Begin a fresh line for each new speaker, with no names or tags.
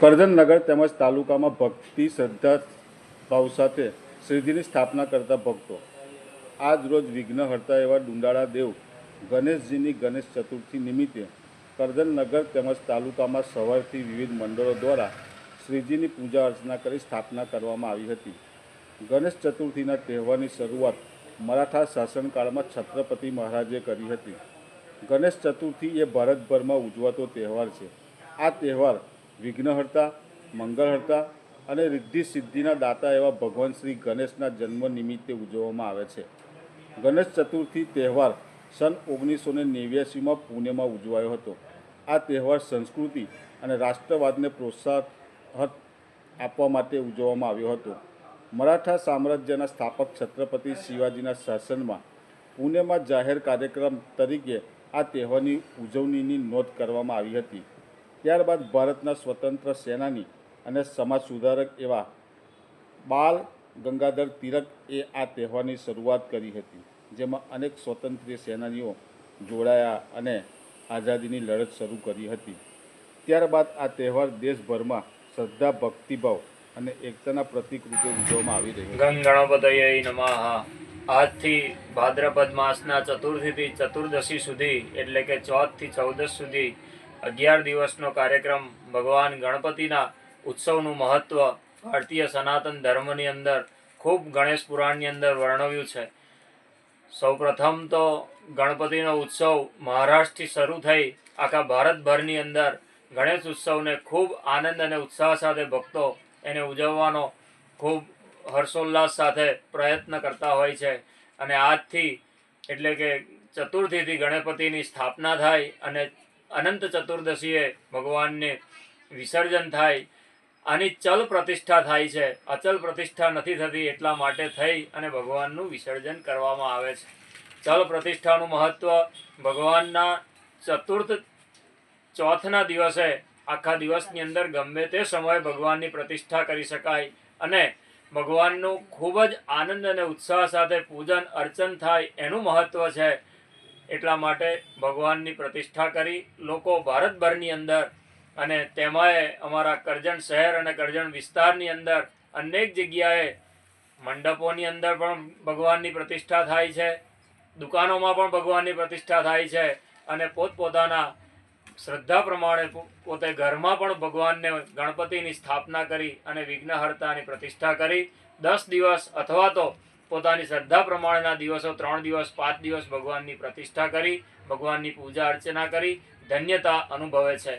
કરજણનગર તેમજ તાલુકામાં ભક્તિ શ્રદ્ધા ભાવ સાથે શ્રીજીની સ્થાપના કરતા ભક્તો. આજ રોજ વિઘ્નહર્તા એવા ડુંડાળા દેવ ગણેશજીની ગણેશ ચતુર્થી નિમિત્તે કરજણનગર તેમજ તાલુકામાં સવારથી વિવિધ મંડળો દ્વારા શ્રીજીની પૂજા અર્ચના કરી સ્થાપના કરવામાં આવી હતી. ગણેશ ચતુર્થીના તહેવારની શરૂઆત મરાઠા શાસનકાળમાં છત્રપતિ મહારાજે કરી હતી. ગણેશ ચતુર્થી એ ભારતભરમાં ઉજવાતો તહેવાર છે. આ તહેવાર વિઘ્નહર્તા મંગળહર્તા અને રિદ્ધિ સિદ્ધિના દાતા એવા ભગવાન શ્રી ગણેશના જન્મ નિમિત્તે ઉજવવામાં આવે છે. ગણેશ ચતુર્થી તહેવાર સન ઓગણીસો ને નેવ્યાસીમાં પુણેમાં ઉજવાયો હતો. આ તહેવાર સંસ્કૃતિ અને રાષ્ટ્રવાદને પ્રોત્સાહન આપવા માટે ઉજવવામાં આવ્યો હતો. મરાઠા સામ્રાજ્યના સ્થાપક છત્રપતિ શિવાજીના શાસનમાં પુણેમાં જાહેર કાર્યક્રમ તરીકે આ તહેવારની ઉજવણીની નોંધ કરવામાં આવી હતી. ત્યારબાદ ભારતના સ્વતંત્ર સેનાની અને સમાજ સુધારક એવા બાલ ગંગાધર તિલક એ આ તહેવારની શરૂઆત કરી હતી, જેમાં અનેક સ્વતંત્ર્ય સેનાનીઓ જોડાયા અને આઝાદીની લડત શરૂ કરી હતી. ત્યારબાદ આ તહેવાર દેશભરમાં શ્રદ્ધા, ભક્તિભાવ અને એકતાના પ્રતિક રૂપે ઉજવવામાં આવી રહ્યો
ગંગ ગણપતયે નમઃ. આજથી ભાદ્રપદ માસના ચતુર્થીથી ચતુર્દશી સુધી, એટલે કે ચોથથી ચૌદશ સુધી અગિયાર દિવસનો કાર્યક્રમ ભગવાન ગણપતિના ઉત્સવનું મહત્વ ભારતીય સનાતન ધર્મની અંદર ખૂબ ગણેશ પુરાણની અંદર વર્ણવ્યું છે. સૌપ્રથમ તો ગણપતિનો ઉત્સવ મહારાષ્ટ્રથી શરૂ થઈ આખા ભારતભરની અંદર ગણેશ ઉત્સવને ખૂબ આનંદ અને ઉત્સાહ સાથે ભક્તો એને ઉજવવાનો ખૂબ હર્ષોલ્લાસ સાથે પ્રયત્ન કરતા હોય છે. અને આજથી એટલે કે ચતુર્થીથી ગણપતિની સ્થાપના થાય અને અનંત ચતુર્દશીએ ભગવાનને વિસર્જન થાય. આની ચલ પ્રતિષ્ઠા થાય છે. અચલ પ્રતિષ્ઠા નથી થતી એટલા માટે થઈ અને ભગવાનનું વિસર્જન કરવામાં આવે છે. ચલ પ્રતિષ્ઠાનું મહત્વ ભગવાનના ચતુર્થ ચોથના દિવસે આખા દિવસની અંદર ગમે તે સમયે ભગવાનની પ્રતિષ્ઠા કરી શકાય અને ભગવાનનું ખૂબ જ આનંદ અને ઉત્સાહ સાથે પૂજન અર્ચન થાય એનું મહત્વ છે. એટલા માટે ભગવાનની પ્રતિષ્ઠા કરી લોકો ભારતભરની અંદર અને તેમાંય અમારા કરજણ શહેર અને કરજણ વિસ્તારની અંદર અનેક જગ્યાએ મંડપોની અંદર પણ ભગવાનની પ્રતિષ્ઠા થાય છે, દુકાનોમાં પણ ભગવાનની પ્રતિષ્ઠા થાય છે અને પોતપોતાના શ્રદ્ધા પ્રમાણે પોતે ઘરમાં પણ ભગવાનને ગણપતિની સ્થાપના કરી અને વિઘ્નહર્તાની પ્રતિષ્ઠા કરી. દસ દિવસ અથવા તો પોતાની શ્રદ્ધા પ્રમાણેના દિવસો ત્રણ દિવસ, પાંચ દિવસ ભગવાનની પ્રતિષ્ઠા કરી, ભગવાનની પૂજા અર્ચના કરી, ધન્યતા અનુભવે છે.